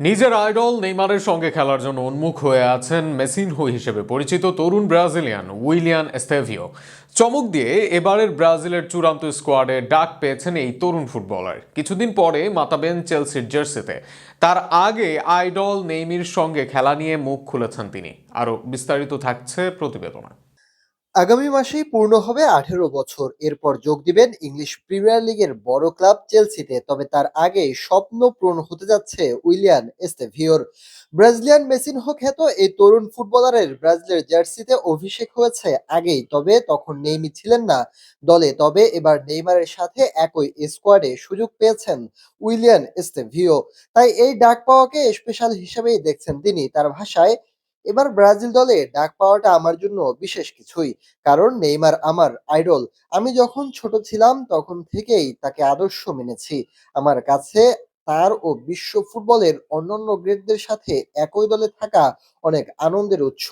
নিজের আইডল নেইমারের সঙ্গে খেলার জন্য উন্মুখ হয়ে আছেন মেসিনহো হিসেবে পরিচিত তরুণ ব্রাজিলিয়ান উইলিয়ান এস্তেভিও। চমক দিয়ে এবারের ব্রাজিলের চূড়ান্ত স্কোয়াডে ডাক পেয়েছেন এই তরুণ ফুটবলার। কিছুদিন পরে মাতাবেন চেলসির জার্সিতে। তার আগে আইডল নেইমির সঙ্গে খেলা নিয়ে মুখ খুলেছেন তিনি। আরও বিস্তারিত থাকছে প্রতিবেদনা। আগামী মাসেই পূর্ণ হবে আঠেরো বছর। এরপর যোগ দিবেন ইংলিশ প্রিমিয়ার লিগের বড় ক্লাব চেলসিতে। তবে তার আগে স্বপ্ন পূরণ হতে যাচ্ছে উইলিয়ান এস্তেভিওর। ব্রাজিলিয়ান মেসিনহো খ্যাত এই তরুণ ফুটবলারের ব্রাজিলের জার্সিতে অভিষেক হয়েছে আগেই। তবে তখন নেইমি ছিলেন না দলে। তবে এবার নেইমারের সাথে একই স্কোয়াডে সুযোগ পেয়েছেন উইলিয়ান এস্তেভিও। তাই এই ডাক পাওয়াকে স্পেশাল হিসেবেই দেখছেন তিনি। তার ভাষায় এবার ব্রাজিল দলে ডাক পাওয়াটা আমার জন্য বিশেষ কিছুই। কারণ নেইমার আমার আইডল। আমি যখন ছোট ছিলাম, তখন থেকেই তাকে আদর্শ মেনেছি। আমার কাছে তার ও বিশ্ব ফুটবলের অন্যান্য গ্রেডদের সাথে একই দলে থাকা অনেক আনন্দের উৎস।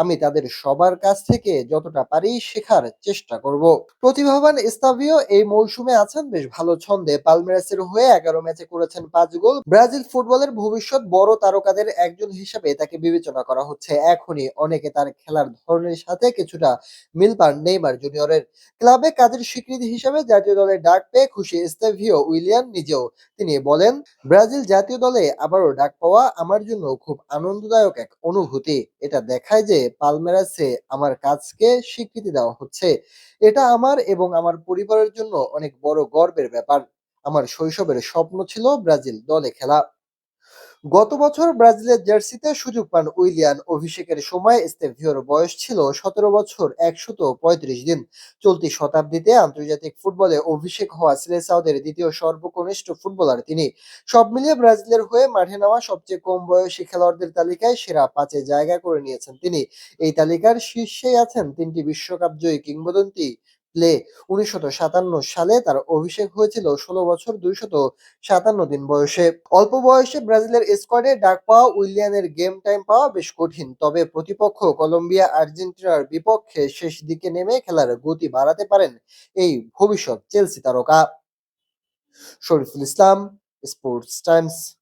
আমি তাদের সবার কাছ থেকে যতটা পারি শেখার চেষ্টা করব। প্রতিভাবান স্তাভিও এই মৌসুমে আছেন বেশ ভালো ছন্দে। পালমেরাসের হয়ে এগারো ম্যাচে করেছেন পাঁচ গোল। ব্রাজিল ফুটবলের ভবিষ্যৎ বড় তারকাদের একজন হিসেবে তাকে বিবেচনা করা হচ্ছে। এখনই অনেকে তার খেলার ধরনের সাথে কিছুটা মিল পান নেইমার জুনিয়রের। ক্লাবে কাজের স্বীকৃতি হিসেবে জাতীয় দলে ডাক পেয়ে খুশি স্তেভিও উইলিয়ান। নিজেও তিনি বলেন, ব্রাজিল জাতীয় দলে আবারও ডাক পাওয়া আমার জন্য খুব আনন্দদায়ক এক অনুভূতি। এটা দেখায় যে পালমেরাসে আমার কাজকে স্বীকৃতি দেওয়া হচ্ছে। এটা আমার এবং আমার পরিবারের জন্য অনেক বড় গর্বের ব্যাপার। আমার শৈশবের স্বপ্ন ছিল ব্রাজিল দলে খেলা। গত বছর ব্রাজিলের জার্সিতে সুযোগ পান উইলিয়ান অভিষেকের সময়। স্তেভিওর বয়স ছিল সতেরো বছর একশত পঁয়ত্রিশ দিন। চলতি শতাব্দীতে আন্তর্জাতিক ফুটবলে অভিষেক হওয়া সিলেসাউদের দ্বিতীয় সর্বকনিষ্ঠ ফুটবলার তিনি। সব মিলিয়ে ব্রাজিলের হয়ে মাঠে নামা সবচেয়ে কম বয়সী খেলোয়াড়দের তালিকায় সেরা পাঁচে জায়গা করে নিয়েছেন তিনি। এই তালিকার শীর্ষেই আছেন তিনটি বিশ্বকাপ জয়ী কিংবদন্তি প্লে উনিশশত সালে তার অভিষেক হয়েছিল ষোলো বছর দুইশত সাতান্ন দিন বয়সে। অল্প বয়সে ব্রাজিলের স্কোয়াডে ডাক পাওয়া উইলিয়ানের গেম টাইম পাওয়া বেশ কঠিন। তবে প্রতিপক্ষ কলম্বিয়া, আর্জেন্টিনার বিপক্ষে শেষ দিকে নেমে খেলার গতি বাড়াতে পারেন এই ভবিষ্যৎ চেলসি তারকা। Shariful Islam, sports times.